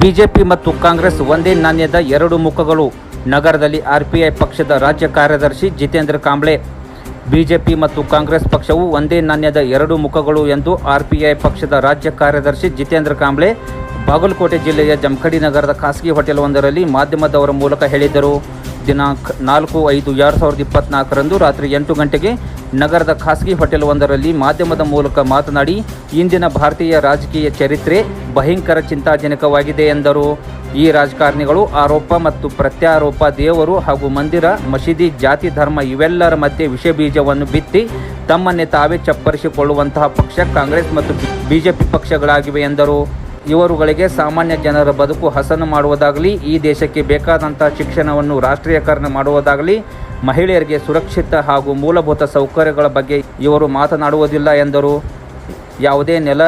BJP ಮತ್ತು ಕಾಂಗ್ರೆಸ್ ಒಂದೇ ನಾಣ್ಯದ ಎರಡು ಮುಖಗಳು. ನಗರದಲ್ಲಿ ಆರ್ಪಿಐ ಪಕ್ಷದ ರಾಜ್ಯ ಕಾರ್ಯದರ್ಶಿ ಜಿತೇಂದ್ರ ಕಾಂಬ್ಳೆ. ಬಿಜೆಪಿ ಮತ್ತು ಕಾಂಗ್ರೆಸ್ ಪಕ್ಷವು ಒಂದೇ ನಾಣ್ಯದ ಎರಡು ಮುಖಗಳು ಎಂದು ಆರ್ಪಿಐ ಪಕ್ಷದ ರಾಜ್ಯ ಕಾರ್ಯದರ್ಶಿ ಜಿತೇಂದ್ರ ಕಾಂಬ್ಳೆ ಬಾಗಲಕೋಟೆ ಜಿಲ್ಲೆಯ ಜಮಖಡಿ ನಗರದ ಖಾಸಗಿ ಹೋಟೆಲ್ ಒಂದರಲ್ಲಿ ಮಾಧ್ಯಮದವರ ಮೂಲಕ ಹೇಳಿದರು ದಿನಾಂಕ ನಾಲ್ಕು ಐದು ಎರಡು ಸಾವಿರದ ಇಪ್ಪತ್ನಾಲ್ಕರಂದು ರಾತ್ರಿ ಎಂಟು ಗಂಟೆಗೆ ನಗರದ ಖಾಸಗಿ ಹೋಟೆಲ್ ಒಂದರಲ್ಲಿ ಮಾಧ್ಯಮದ ಮೂಲಕ ಮಾತನಾಡಿ, ಇಂದಿನ ಭಾರತೀಯ ರಾಜಕೀಯ ಚರಿತ್ರೆ ಭಯಂಕರ ಚಿಂತಾಜನಕವಾಗಿದೆ ಎಂದರು. ಈ ರಾಜಕಾರಣಿಗಳು ಆರೋಪ ಮತ್ತು ಪ್ರತ್ಯಾರೋಪ ದೇವರು ಹಾಗೂ ಮಂದಿರ, ಮಸೀದಿ, ಜಾತಿ, ಧರ್ಮ ಇವೆಲ್ಲರ ಮಧ್ಯೆ ವಿಷ ಬೀಜವನ್ನು ಬಿತ್ತಿ ತಮ್ಮನ್ನೇ ತಾವೇ ಚಪ್ಪರಿಸಿಕೊಳ್ಳುವಂತಹ ಪಕ್ಷ ಕಾಂಗ್ರೆಸ್ ಮತ್ತು ಬಿಜೆಪಿ ಪಕ್ಷಗಳಾಗಿವೆ ಎಂದರು. ಇವರುಗಳಿಗೆ ಸಾಮಾನ್ಯ ಜನರ ಬದುಕು ಹಸನು ಮಾಡುವುದಾಗಲಿ, ಈ ದೇಶಕ್ಕೆ ಬೇಕಾದಂಥ ಶಿಕ್ಷಣವನ್ನು ರಾಷ್ಟ್ರೀಯಕರಣ ಮಾಡುವುದಾಗಲಿ, ಮಹಿಳೆಯರಿಗೆ ಸುರಕ್ಷಿತ ಹಾಗೂ ಮೂಲಭೂತ ಸೌಕರ್ಯಗಳ ಬಗ್ಗೆ ಇವರು ಮಾತನಾಡುವುದಿಲ್ಲ ಎಂದರು. ಯಾವುದೇ ನೆಲ,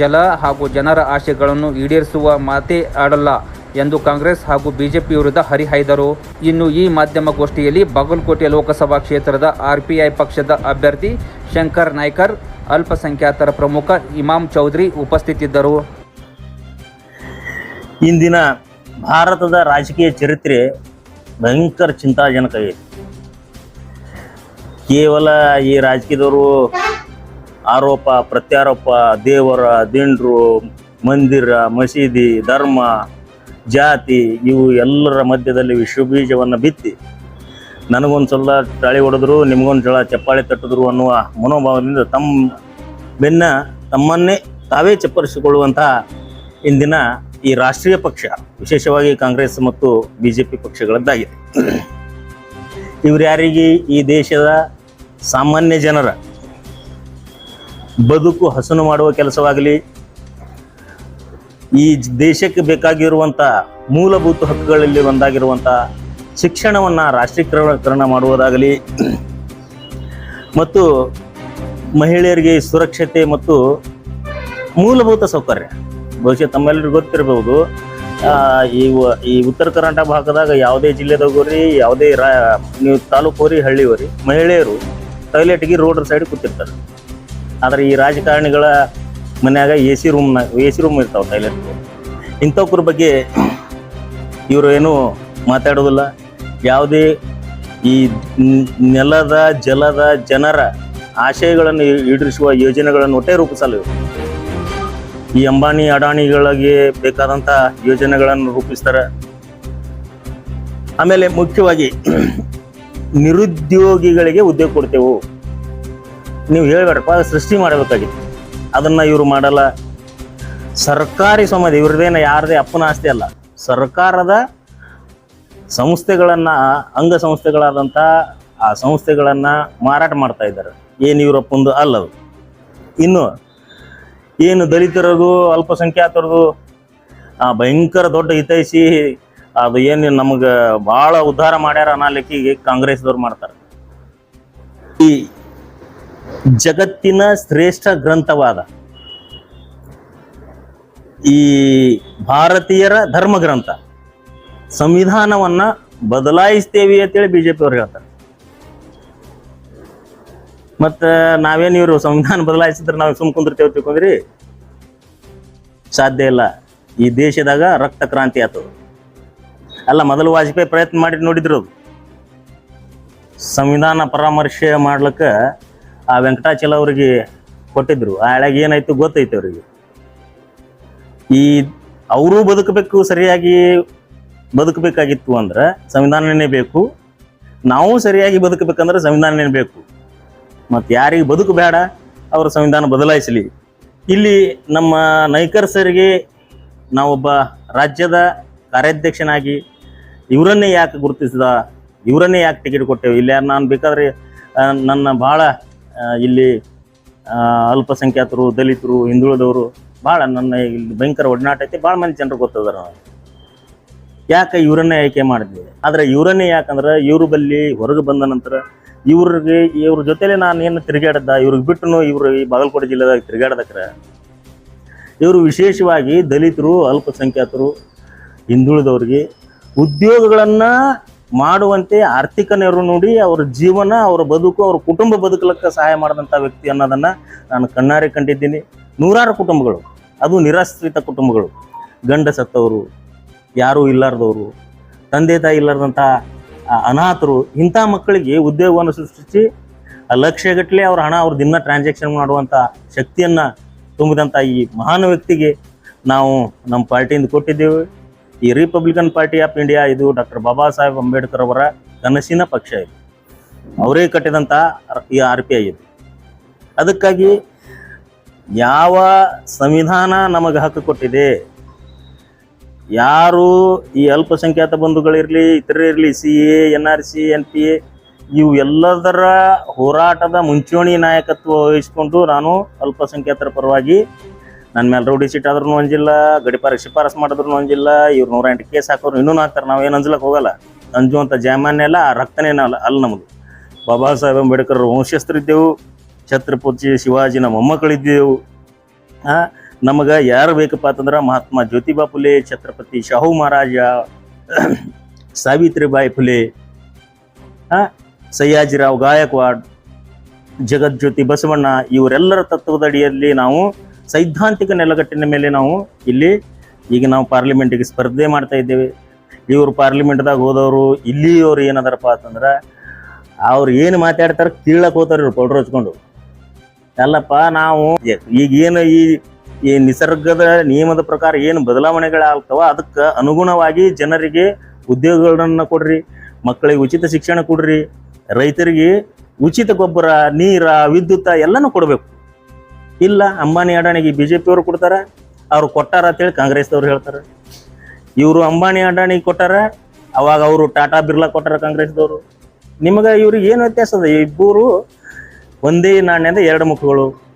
ಜಲ ಹಾಗೂ ಜನರ ಆಶೆಗಳನ್ನು ಈಡೇರಿಸುವ ಮಾತೇ ಆಡಲ್ಲ ಎಂದು ಕಾಂಗ್ರೆಸ್ ಹಾಗೂ ಬಿಜೆಪಿ ವಿರುದ್ಧ ಹರಿಹಾಯ್ದರು. ಇನ್ನು ಈ ಮಾಧ್ಯಮ ಗೋಷ್ಠಿಯಲ್ಲಿ ಬಾಗಲಕೋಟೆ ಲೋಕಸಭಾ ಕ್ಷೇತ್ರದ ಆರ್ಪಿಐ ಪಕ್ಷದ ಅಭ್ಯರ್ಥಿ ಶಂಕರ್ ನಾಯ್ಕರ್, ಅಲ್ಪಸಂಖ್ಯಾತರ ಪ್ರಮುಖ ಇಮಾಮ್ ಚೌಧರಿ ಉಪಸ್ಥಿತಿದ್ದರು. ಇಂದಿನ ಭಾರತದ ರಾಜಕೀಯ ಚರಿತ್ರೆ ಭಯಂಕರ ಚಿಂತಾಜನಕ ಇದೆ. ಕೇವಲ ಈ ರಾಜಕೀಯದವರು ಆರೋಪ, ಪ್ರತ್ಯಾರೋಪ, ದೇವರ, ದಿಂಡ್ರು, ಮಂದಿರ, ಮಸೀದಿ, ಧರ್ಮ, ಜಾತಿ ಇವು ಎಲ್ಲರ ಮಧ್ಯದಲ್ಲಿ ವಿಶ್ವಬೀಜವನ್ನು ಬಿತ್ತಿ ನನಗೊಂದು ಸಲ ತಾಳಿ ಹೊಡೆದ್ರು ನಿಮಗೊಂದು ಸಲ ಚಪ್ಪಾಳೆ ತಟ್ಟಿದ್ರು ಅನ್ನುವ ಮನೋಭಾವದಿಂದ ತಮ್ಮ ಬೆನ್ನ ತಮ್ಮನ್ನೇ ತಾವೇ ಚಪ್ಪರಿಸಿಕೊಳ್ಳುವಂತಹ ಇಂದಿನ ಈ ರಾಷ್ಟ್ರೀಯ ಪಕ್ಷ, ವಿಶೇಷವಾಗಿ ಕಾಂಗ್ರೆಸ್ ಮತ್ತು ಬಿ ಜೆ ಪಿ ಪಕ್ಷಗಳದ್ದಾಗಿದೆ ಇವ್ರ್ಯಾರಿಗೆ ಈ ದೇಶದ ಸಾಮಾನ್ಯ ಜನರ ಬದುಕು ಹಸನು ಮಾಡುವ ಕೆಲಸವಾಗಲಿ, ಈ ದೇಶಕ್ಕೆ ಬೇಕಾಗಿರುವಂಥ ಮೂಲಭೂತ ಹಕ್ಕುಗಳಲ್ಲಿ ಒಂದಾಗಿರುವಂಥ ಶಿಕ್ಷಣವನ್ನು ರಾಷ್ಟ್ರೀಕರಣ ಮಾಡುವುದಾಗಲಿ, ಮತ್ತು ಮಹಿಳೆಯರಿಗೆ ಸುರಕ್ಷತೆ ಮತ್ತು ಮೂಲಭೂತ ಸೌಕರ್ಯ. ಬಹುಶಃ ತಮ್ಮೆಲ್ಲರಿಗೂ ಗೊತ್ತಿರಬಹುದು ಈ ಈ ಉತ್ತರ ಕರ್ನಾಟಕ ಭಾಗದಾಗ ಯಾವುದೇ ಜಿಲ್ಲೆದಾಗ ರೀ ಯಾವುದೇ ರಾ, ನೀವು ತಾಲೂಕು ಹೋರಿ, ಹಳ್ಳಿ ಹೋರಿ, ಮಹಿಳೆಯರು ಟಾಯ್ಲೆಟ್ಗೆ ರೋಡ್ ಸೈಡ್ ಕೂತಿರ್ತಾರೆ. ಆದರೆ ಈ ರಾಜಕಾರಣಿಗಳ ಮನ್ಯಾಗ ಎ ಸಿ ರೂಮ್ನ ಎ ಸಿ ರೂಮ್ ಇರ್ತಾವೆ ಟಾಯ್ಲೆಟ್ ಇಂಥವ್ರ ಬಗ್ಗೆ ಇವರು ಏನೂ ಮಾತಾಡೋದಿಲ್ಲ. ಯಾವುದೇ ಈ ನೆಲದ, ಜಲದ ಜನರ ಆಶಯಗಳನ್ನು ಈಡರಿಸುವ ಯೋಜನೆಗಳನ್ನು ಒಟ್ಟೆ ರೂಪಿಸಲು. ಈ ಅಂಬಾನಿ ಅಡಾನಿಗಳಿಗೆ ಬೇಕಾದಂಥ ಯೋಜನೆಗಳನ್ನು ರೂಪಿಸ್ತಾರೆ. ಆಮೇಲೆ ಮುಖ್ಯವಾಗಿ ನಿರುದ್ಯೋಗಿಗಳಿಗೆ ಉದ್ಯೋಗ ಕೊಡ್ತೇವೆ. ನೀವು ಹೇಳಬೇಡಪ್ಪ ಸೃಷ್ಟಿ ಮಾಡಬೇಕಾಗಿತ್ತು. ಅದನ್ನ ಇವರು ಮಾಡಲ್ಲ. ಸರ್ಕಾರಿ ಸಮಾಧಿ ಇವ್ರದ್ದೇನು ಯಾರದೇ ಅಪ್ಪನ ಆಸ್ತಿ ಅಲ್ಲ. ಸರ್ಕಾರದ ಸಂಸ್ಥೆಗಳನ್ನು ಅಂಗ ಸಂಸ್ಥೆಗಳಾದಂಥ ಆ ಸಂಸ್ಥೆಗಳನ್ನು ಮಾರಾಟ ಮಾಡ್ತಾ ಇದ್ದಾರೆ. ಏನು ಇವರಪ್ಪಂದು ಅಲ್ಲದು. ಇನ್ನು ಏನು ದಲಿತರದು, ಅಲ್ಪಸಂಖ್ಯಾತರದು, ಆ ಭಯಂಕರ ದೊಡ್ಡ ಹಿತೈಷಿ, ಅದು ಏನು ನಮಗೆ ಭಾಳ ಉದ್ಧಾರ ಮಾಡ್ಯಾರ ಅನ್ನಲಿಕ್ಕೆ ಕಾಂಗ್ರೆಸ್ದವ್ರು ಮಾಡ್ತಾರೆ. ಈ ಜಗತ್ತಿನ ಶ್ರೇಷ್ಠ ಗ್ರಂಥವಾದ ಈ ಭಾರತೀಯರ ಧರ್ಮ ಗ್ರಂಥ ಸಂವಿಧಾನವನ್ನ ಬದಲಾಯಿಸ್ತೇವೆ ಅಂತೇಳಿ ಬಿಜೆಪಿ ಅವ್ರು ಹೇಳ್ತಾರೆ. ಮತ್ತ ನಾವೇನು ಇವರು ಸಂವಿಧಾನ ಬದಲಾಯಿಸಿದ್ರೆ ನಾವು ಸುಮ್ ಕುಂದಿರ್ತೇವೆ ತಿಳ್ಕೊಂಡ್ರಿ? ಸಾಧ್ಯ ಇಲ್ಲ. ಈ ದೇಶದಾಗ ರಕ್ತ ಕ್ರಾಂತಿ ಆತದ ಅಲ್ಲ, ಮೊದಲು ವಾಜಪೇಯಿ ಪ್ರಯತ್ನ ಮಾಡಿ ನೋಡಿದ್ರು ಸಂವಿಧಾನ ಪರಾಮರ್ಶೆ ಮಾಡ್ಲಿಕ್ಕೆ ಆ ವೆಂಕಟಾಚಲ ಅವ್ರಿಗೆ ಕೊಟ್ಟಿದ್ರು. ಆ ಹಳೆಗೆ ಏನಾಯ್ತು ಗೊತ್ತೈತೆ ಅವರಿಗೆ. ಈ ಅವರು ಬದುಕಬೇಕು, ಸರಿಯಾಗಿ ಬದುಕಬೇಕಾಗಿತ್ತು ಅಂದ್ರೆ ಸಂವಿಧಾನನೇ ಬೇಕು. ನಾವು ಸರಿಯಾಗಿ ಬದುಕಬೇಕಂದ್ರೆ ಸಂವಿಧಾನನೇ ಬೇಕು. ಮತ್ತು ಯಾರಿಗೆ ಬದುಕು ಬೇಡ, ಅವರು ಸಂವಿಧಾನ ಬದಲಾಯಿಸಲಿ. ಇಲ್ಲಿ ನಮ್ಮ ನೈಕರ್ಸರಿಗೆ ನಾವೊಬ್ಬ ರಾಜ್ಯದ ಕಾರ್ಯಾಧ್ಯಕ್ಷನಾಗಿ ಇವರನ್ನೇ ಯಾಕೆ ಗುರುತಿಸಿದ, ಇವರನ್ನೇ ಯಾಕೆ ಟಿಕೆಟ್ ಕೊಟ್ಟೆವು? ಇಲ್ಲಿ ನಾನು ಬೇಕಾದ್ರೆ ನನ್ನ ಭಾಳ ಇಲ್ಲಿ ಅಲ್ಪಸಂಖ್ಯಾತರು, ದಲಿತರು, ಹಿಂದುಳಿದವರು ಭಾಳ ನನ್ನ ಇಲ್ಲಿ ಭಯಂಕರ ಒಡನಾಟ ಐತಿ, ಭಾಳ ಮಂದಿ ಜನರು ಗೊತ್ತದಾರ ನನಗೆ ಯಾಕೆ ಇವರನ್ನೇ ಆಯ್ಕೆ ಮಾಡಿದ್ವಿ? ಆದರೆ ಇವರನ್ನೇ ಯಾಕಂದ್ರೆ, ಇವರು ಬಲ್ಲಿ ಹೊರಗೆ ಬಂದ ನಂತರ ಇವ್ರಿಗೆ, ಇವ್ರ ಜೊತೆಲೆ ನಾನು ಏನು ತಿರುಗಾಡದ, ಇವ್ರಿಗೆ ಬಿಟ್ಟು ಇವರು ಈ ಬಾಗಲಕೋಟೆ ಜಿಲ್ಲೆದಾಗ ತಿರುಗಾಡದಕ್ರೆ. ಇವರು ವಿಶೇಷವಾಗಿ ದಲಿತರು, ಅಲ್ಪಸಂಖ್ಯಾತರು, ಹಿಂದುಳಿದವ್ರಿಗೆ ಉದ್ಯೋಗಗಳನ್ನು ಮಾಡುವಂತೆ ಆರ್ಥಿಕ ನೆರವು ನೋಡಿ ಅವರ ಜೀವನ, ಅವರ ಬದುಕು, ಅವ್ರ ಕುಟುಂಬ ಬದುಕಲಕ್ಕ ಸಹಾಯ ಮಾಡಿದಂಥ ವ್ಯಕ್ತಿ ಅನ್ನೋದನ್ನು ನಾನು ಕಣ್ಣಾರೆ ಕಂಡಿದ್ದೀನಿ. ನೂರಾರು ಕುಟುಂಬಗಳು. ಅದು ನಿರಾಶ್ರಿತ ಕುಟುಂಬಗಳು. ಗಂಡ ಸತ್ತವರು ಯಾರೂ ಇಲ್ಲಾರ್ದವರು, ತಂದೆ ತಾಯಿ ಇಲ್ಲಾರ್ದಂಥ ಅನಾಥರು ಇಂಥ ಮಕ್ಕಳಿಗೆ ಉದ್ಯೋಗವನ್ನು ಸೃಷ್ಟಿಸಿ ಲಕ್ಷಗಟ್ಟಲೆ ಅವ್ರ ಹಣ ಅವ್ರ ದಿನ ಟ್ರಾನ್ಸಾಕ್ಷನ್ ಮಾಡುವಂಥ ಶಕ್ತಿಯನ್ನು ತುಂಬಿದಂಥ ಈ ಮಹಾನ್ ವ್ಯಕ್ತಿಗೆ ನಾವು ನಮ್ಮ ಪಾರ್ಟಿಯಿಂದ ಕೊಟ್ಟಿದ್ದೇವೆ. ಈ ರಿಪಬ್ಲಿಕನ್ ಪಾರ್ಟಿ ಆಫ್ ಇಂಡಿಯಾ ಇದು ಡಾಕ್ಟರ್ ಬಾಬಾ ಸಾಹೇಬ್ ಅಂಬೇಡ್ಕರ್ ಅವರ ಕನಸಿನ ಪಕ್ಷ ಇದು. ಅವರೇ ಕಟ್ಟಿದಂಥ ಈ ಆರ್ ಪಿ ಐ ಇದು. ಅದಕ್ಕಾಗಿ ಯಾವ ಸಂವಿಧಾನ ನಮಗೆ ಹಕ್ಕು ಕೊಟ್ಟಿದೆ ಯಾರು ಈ ಅಲ್ಪಸಂಖ್ಯಾತ ಬಂಧುಗಳಿರಲಿ, ಇತರೇ ಇರಲಿ C A N R C N P A ಇವು ಎಲ್ಲದರ ಹೋರಾಟದ ಮುಂಚೂಣಿ ನಾಯಕತ್ವ ವಹಿಸಿಕೊಂಡು ನಾನು ಅಲ್ಪಸಂಖ್ಯಾತರ ಪರವಾಗಿ ನನ್ನ ಮೇಲೆ ರೌಡಿ ಸೀಟ್ ಆದ್ರೂ ಅಂಜಿಲ್ಲ ಗಡಿಪಾರ ಶಿಫಾರಸ್ ಮಾಡಿದ್ರು ಅಂಜಿಲ್ಲ, ಇವ್ರು ನೂರ ಎಂಟು ಕೇಸ್ ಹಾಕೋರು ಇನ್ನೂ ಹಾಕ್ತಾರೆ ನಾವೇನು ಅಂಜಲಕ್ಕೆ ಹೋಗಲ್ಲ. ಅಂಜುವಂಥ ಜಾಮಾನ್ಯ ಎಲ್ಲ ಆ ರಕ್ತನೇ ಅಲ್ಲ ಅಲ್ಲ ನಮ್ಮದು ಬಾಬಾ ಸಾಹೇಬ್ ಅಂಬೇಡ್ಕರ್ ವಂಶಸ್ಥರಿದ್ದೆವು, ಛತ್ರಪತಿ ಶಿವಾಜಿನ ಮೊಮ್ಮಕ್ಕಳಿದ್ದೆವು ಆ ನಮಗೆ ಯಾರು ಬೇಕಪ್ಪ ಅಂತಂದ್ರೆ ಮಹಾತ್ಮ ಜ್ಯೋತಿಬಾ ಫುಲೆ, ಛತ್ರಪತಿ ಶಾಹು ಮಹಾರಾಜ, ಸಾವಿತ್ರಿಬಾಯಿ ಫುಲೆ ಸಯ್ಯಾಜಿರಾವ್ ಗಾಯಕ್ವಾಡ್, ಜಗಜ್ಯೋತಿ ಬಸವಣ್ಣ, ಇವರೆಲ್ಲರ ತತ್ವದ ಅಡಿಯಲ್ಲಿ ನಾವು ಸೈದ್ಧಾಂತಿಕ ನೆಲಗಟ್ಟಿನ ಮೇಲೆ ನಾವು ಇಲ್ಲಿ ಈಗ ನಾವು ಪಾರ್ಲಿಮೆಂಟಿಗೆ ಸ್ಪರ್ಧೆ ಮಾಡ್ತಾ ಇದ್ದೇವೆ. ಇವರು ಪಾರ್ಲಿಮೆಂಟ್ದಾಗ ಹೋದವರು ಇಲ್ಲಿಯವ್ರು ಏನದಾರಪ್ಪ ಅಂತಂದ್ರೆ ಅವ್ರು ಏನು ಮಾತಾಡ್ತಾರೆ ಕೀಳಕ್ಕೆ ಹೋಗ್ತಾರೆ ಇವ್ರು ಪೌಡ್ರ್ ಹಚ್ಕೊಂಡು. ಅಲ್ಲಪ್ಪ ನಾವು ಈಗ ಏನು ಈ ಈ ನಿಸರ್ಗದ ನಿಯಮದ ಪ್ರಕಾರ ಏನು ಬದಲಾವಣೆಗಳಾಗ್ತವ, ಅದಕ್ಕೆ ಅನುಗುಣವಾಗಿ ಜನರಿಗೆ ಉದ್ಯೋಗಗಳನ್ನು ಕೊಡ್ರಿ, ಮಕ್ಕಳಿಗೆ ಉಚಿತ ಶಿಕ್ಷಣ ಕೊಡ್ರಿ, ರೈತರಿಗೆ ಉಚಿತ ಗೊಬ್ಬರ, ನೀರ, ವಿದ್ಯುತ್ ಎಲ್ಲನೂ ಕೊಡಬೇಕು. ಇಲ್ಲ, ಅಂಬಾನಿ ಅಡಾಣಿಗೆ ಬಿ ಜೆ ಪಿಯವರು ಕೊಡ್ತಾರೆ, ಅವ್ರು ಕೊಟ್ಟಾರ ಅಂತೇಳಿ ಕಾಂಗ್ರೆಸ್ದವ್ರು ಹೇಳ್ತಾರೆ. ಇವರು ಅಂಬಾನಿ ಅಡಾಣಿಗೆ ಕೊಟ್ಟಾರ, ಅವಾಗ ಅವರು ಟಾಟಾ ಬಿರ್ಲಾ ಕೊಟ್ಟಾರ ಕಾಂಗ್ರೆಸ್ದವರು. ನಿಮಗೆ ಇವ್ರಿಗೆ ಏನು ವ್ಯತ್ಯಾಸ ಅದ? ಇಬ್ಬರು ಒಂದೇ ನಾಣ್ಯದ ಎರಡು ಮುಖಗಳು.